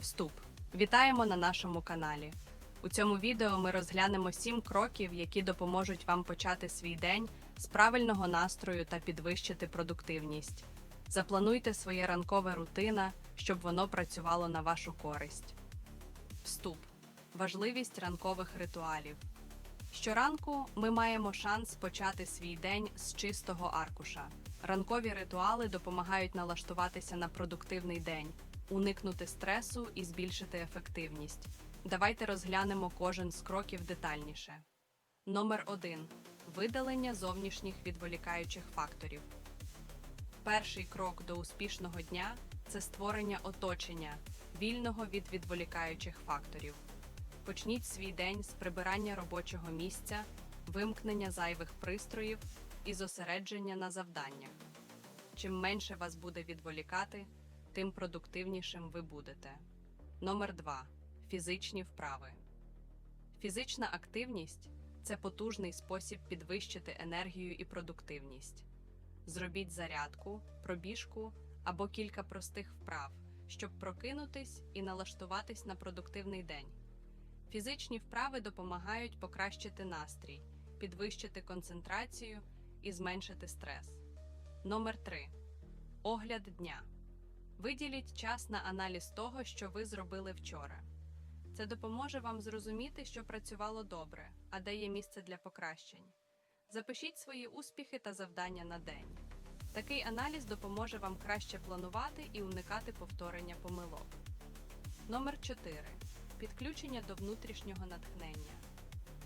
Вступ. Вітаємо на нашому каналі. У цьому відео ми розглянемо 7 кроків, які допоможуть вам почати свій день з правильного настрою та підвищити продуктивність. Заплануйте своє ранкове рутина, щоб воно працювало на вашу користь. Вступ. Важливість ранкових ритуалів. Щоранку ми маємо шанс почати свій день з чистого аркуша. Ранкові ритуали допомагають налаштуватися на продуктивний день, уникнути стресу і збільшити ефективність. Давайте розглянемо кожен з кроків детальніше. Номер 1. Видалення зовнішніх відволікаючих факторів. Перший крок до успішного дня це створення оточення, вільного від відволікаючих факторів. Почніть свій день з прибирання робочого місця, вимкнення зайвих пристроїв і зосередження на завданнях. Чим менше вас буде відволікати, тим продуктивнішим ви будете. Номер 2. Фізичні вправи. Фізична активність це потужний спосіб підвищити енергію і продуктивність. Зробіть зарядку, пробіжку або кілька простих вправ, щоб прокинутись і налаштуватись на продуктивний день. Фізичні вправи допомагають покращити настрій, підвищити концентрацію і зменшити стрес. Номер 3. Огляд дня. Виділіть час на аналіз того, що ви зробили вчора. Це допоможе вам зрозуміти, що працювало добре, а де є місце для покращень. Запишіть свої успіхи та завдання на день. Такий аналіз допоможе вам краще планувати і уникати повторення помилок. Номер 4. Підключення до внутрішнього натхнення.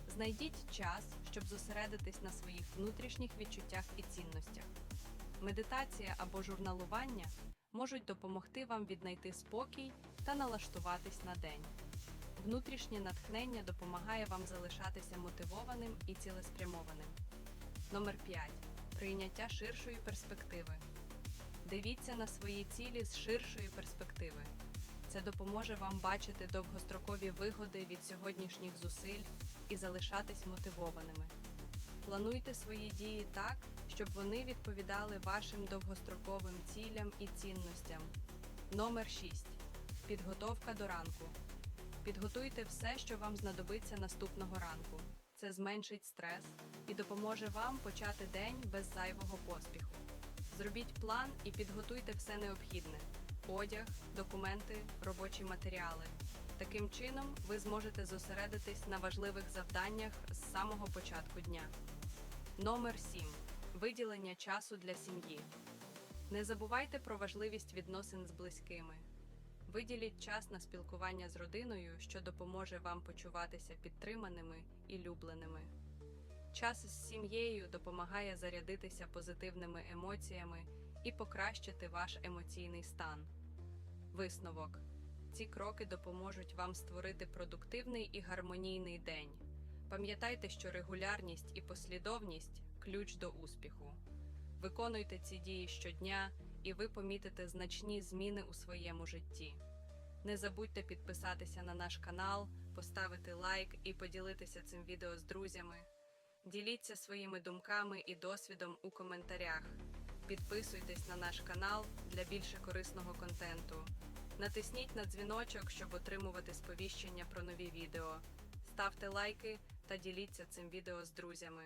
Знайдіть час, щоб зосередитись на своїх внутрішніх відчуттях і цінностях. Медитація або журналування можуть допомогти вам віднайти спокій та налаштуватись на день. Внутрішнє натхнення допомагає вам залишатися мотивованим і цілеспрямованим. Номер 5. Прийняття ширшої перспективи. Дивіться на свої цілі з ширшої перспективи. Це допоможе вам бачити довгострокові вигоди від сьогоднішніх зусиль і залишатись мотивованими. Плануйте свої дії так, щоб вони відповідали вашим довгостроковим цілям і цінностям. Номер 6. Підготовка до ранку. Підготуйте все, що вам знадобиться наступного ранку. Це зменшить стрес і допоможе вам почати день без зайвого поспіху. Зробіть план і підготуйте все необхідне: одяг, документи, робочі матеріали. Таким чином, ви зможете зосередитись на важливих завданнях з самого початку дня. Номер 7. Виділення часу для сім'ї. Не забувайте про важливість відносин з близькими. Виділіть час на спілкування з родиною, що допоможе вам почуватися підтриманими і любленими. Час з сім'єю допомагає зарядитися позитивними емоціями і покращити ваш емоційний стан. Висновок. Ці кроки допоможуть вам створити продуктивний і гармонійний день. Пам'ятайте, що регулярність і послідовність ключ до успіху. Виконуйте ці дії щодня, і ви помітите значні зміни у своєму житті. Не забудьте підписатися на наш канал, поставити лайк і поділитися цим відео з друзями. Діліться своїми думками і досвідом у коментарях. Підписуйтесь на наш канал для більше корисного контенту. Натисніть на дзвіночок, щоб отримувати сповіщення про нові відео. Ставте лайки та діліться цим відео з друзями.